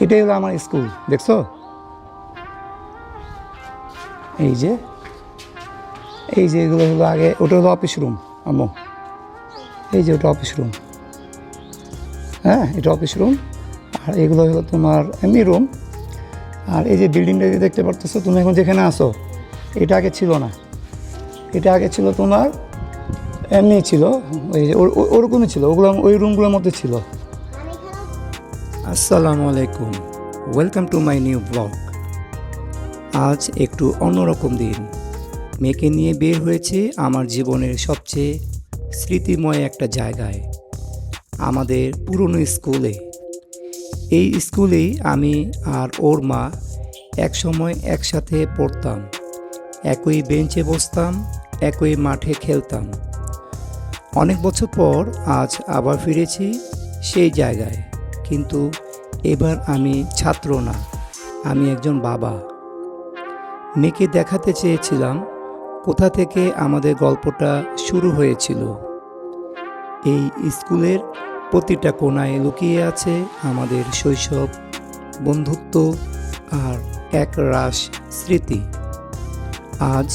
এটাই হলো আমার স্কুল দেখছ? এই যে এই যে এগুলো হলো আগে, ওটা হলো অফিস রুম আম্মু। এই যে ওটা অফিস রুম হ্যাঁ এটা অফিস রুম আর এগুলো হলো তোমার এমনি রুম আর এই যে বিল্ডিংটা যে দেখতে পারতেছো, তুমি এখন যেখানে আসো এটা আগে ছিল না। এটা আগে ছিল তোমার, এমনি ছিল, ওই যে ওর- ওর- ওরকমই ছিল, ওগুলো ওই রুমগুলোর মধ্যে ছিল। আসসালামু আলাইকুম। Welcome to my new blog আজ একটু অন্যরকম দিন। মেয়েকে নিয়ে বের হয়েছে আমার জীবনের সবচেয়ে স্মৃতিময় একটা জায়গায়। আমাদের পুরনো স্কুলে। এই স্কুলেই আমি আর ওর মা একসময় একসাথে পড়তাম। একই বেঞ্চে বসতাম, একই মাঠে খেলতাম। অনেক বছর পর আজ আবার ফিরেছি সেই জায়গায়। কিন্তু এবার আমি ছাত্র না। আমি একজন বাবা। মেয়েকে দেখাতে চেয়েছিলাম, কোথা থেকে আমাদের গল্পটা শুরু হয়েছিল। এই স্কুলের প্রতিটা কোনায় লুকিয়ে আছে আমাদের শৈশব, বন্ধুত্ব আর এক রাস স্মৃতি। আজ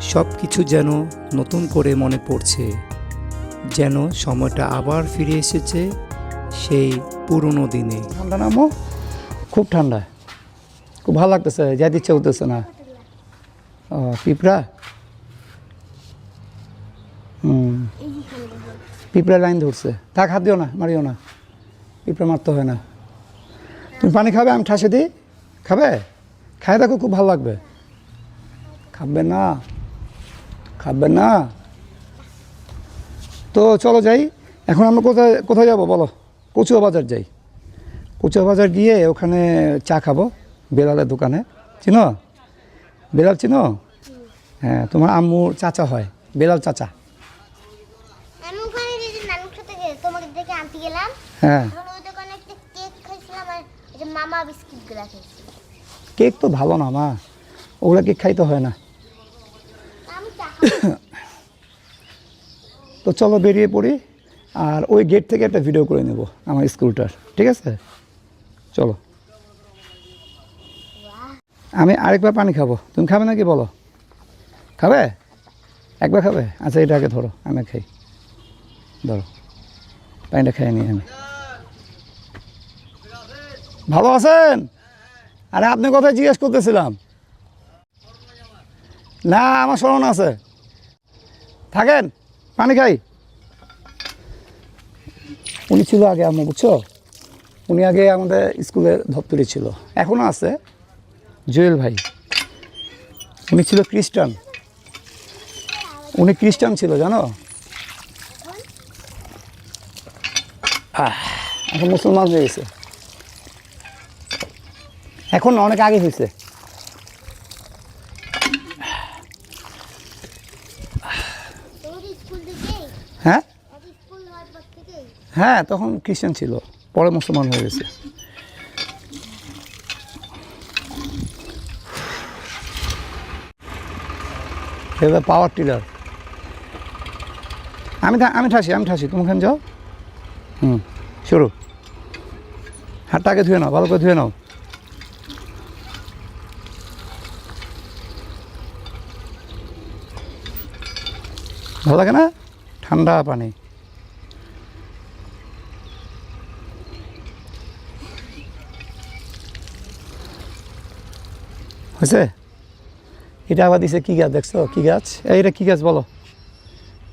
সব কিছু যেন নতুন করে মনে পড়ছে, যেন সময়টা আবার ফিরে এসেছে সেই পুরনো দিনে। ঠান্ডা নামো খুব ঠান্ডা। খুব ভালো লাগতেছে, যাইতে ইচ্ছে হতেছে না। ও, পিঁপড়া? হুম। পিঁপড়া লাইন ধরছে। থাক, হাত দিও না, মারিও না। পিঁপড়া মারতে হয় না। তুমি পানি খাবে, আমি ঠাসে দিই? খাবে? খাই দেখো, খুব ভালো লাগবে। খাবে না। খাবে না। তো চলো যাই। এখন আমরা কোথায় কোথায় যাব, বলো? কচুয়া বাজার যাই। কচুয়া বাজার গিয়ে ওখানে চা খাব বেলালের দোকানে। চিনো? বেলাল চিনো? হ্যাঁ তোমার আম্মুর চাচা হয় বেলাল চাচা। হ্যাঁ। কেক তো ভালো না মা। ওগুলো কেক খাইতে হয় না। তো চলো বেরিয়ে পড়ি। আর ওই গেট থেকে একটা ভিডিও করে নেব, আমার স্কুলটার, ঠিক আছে? চলো। আমি আরেকবার পানি খাব। তুমি খাবে নাকি বলো? খাবে? একবার খাবে? আচ্ছা এটা আগে ধরো, আমি খাই। ধরো। পানিটা খাই নিই আমি। ভালো আছেন? আরে, আপনি কোথায় জিজ্ঞেস করতেছিলাম? না, আমার স্মরণ আছে। থাকেন? পানি খাই। উনি ছিল আগে আম্মু বুঝছ? উনি আগে আমাদের স্কুলের ধপ্তরি ছিল। এখনও আছে। জুয়েল ভাই। উনি ছিল খ্রিস্টান। উনি খ্রিস্টান ছিল জানো? এখন মুসলমান হয়ে গেছে। এখন অনেক আগে হয়েছে। স্কুল হ্যাঁ এক স্কুল হওয়ার পর থেকেই হ্যাঁ তখন খ্রিস্টান ছিল। পরে মুসলমান হয়ে গেছে। এটা পাওয়ার টিলার আমি আমি ঠাসি আমি ঠাসি। তুমি ওখানে যাও। হুম, শুরু। হাতটা ধুয়ে নাও, ভালো করে ধুয়ে নাও। ভালো লাগে না? ঠান্ডা পানি। হয়েছে? এটা আবার দিছে কী গাছ দেখছ? কী গাছ? এই, এটা কী গাছ বলো?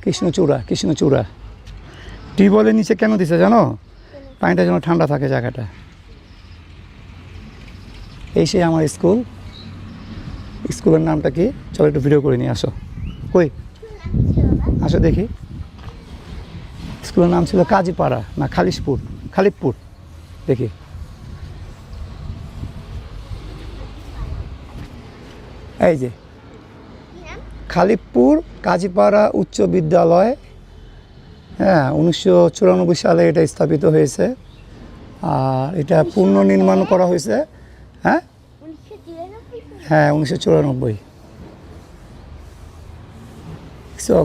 কৃষ্ণচূড়া কৃষ্ণচূড়া টিউবওয়েলের নিচে কেন দিছে জানো? পানিটা যেন ঠান্ডা থাকে জায়গাটা। এই সেই আমার স্কুল। স্কুলের নামটা কি? চলো একটু ভিডিও করে নিয়ে আসো। কই? আসো দেখি। স্কুলের নাম ছিল কাজীপাড়া না খালিশপুর খালিকপুর দেখি। এই যে। খালিপুর কাজীপাড়া উচ্চ বিদ্যালয় হ্যাঁ উনিশশো চুরানব্বই সালে এটা স্থাপিত হয়েছে। আর এটা পুনর্নির্মাণ করা হয়েছে হ্যাঁ? হ্যাঁ উনিশশো চুরানব্বই।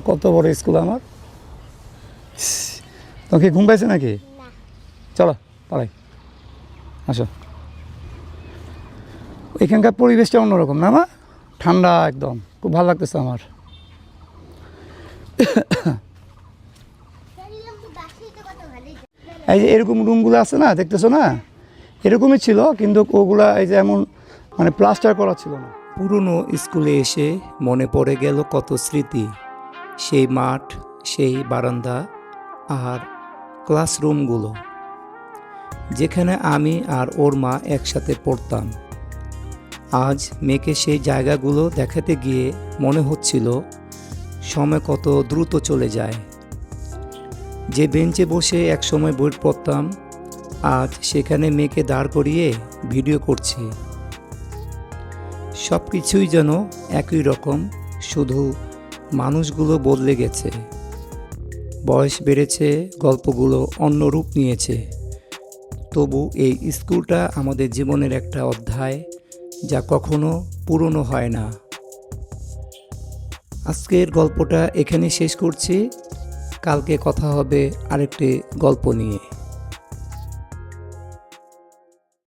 কত বড় স্কুল আমার? তোমাকে ঘুম পাইছে নাকি? চলো পালাই। আসো। এখানকার পরিবেশটা অন্যরকম না মা? ঠান্ডা একদম, খুব ভালো লাগতেছে আমার। এই যে এরকম রুমগুলো আছে না, দেখতেছো না? এরকমই ছিল, কিন্তু ওগুলা এই যে এমন মানে প্লাস্টার করা ছিল না। পুরনো স্কুলে এসে মনে পড়ে গেল কত স্মৃতি। সেই মাঠ, সেই বারান্দা আর ক্লাসরুমগুলো, যেখানে আমি আর ওর মা একসাথে পড়তাম। আজ মেয়েকে সেই জায়গাগুলো দেখাতে গিয়ে মনে হচ্ছিল সময় কত দ্রুত চলে যায়। যে বেঞ্চে বসে একসময় বই পড়তাম, আজ সেখানে মেয়েকে দাঁড় করিয়ে ভিডিও করছি। সব কিছুই যেন একই রকম, শুধু মানুষগুলো বদলে গেছে। বয়স বেড়েছে, গল্পগুলো অন্য রূপ নিয়েছে। তবু এই স্কুলটা আমাদের জীবনের একটা অধ্যায়। যা কখনো পুরনো হয় না। আজকের গল্পটা এখানে শেষ করছি। কালকে কথা হবে আরেকটি গল্প নিয়ে।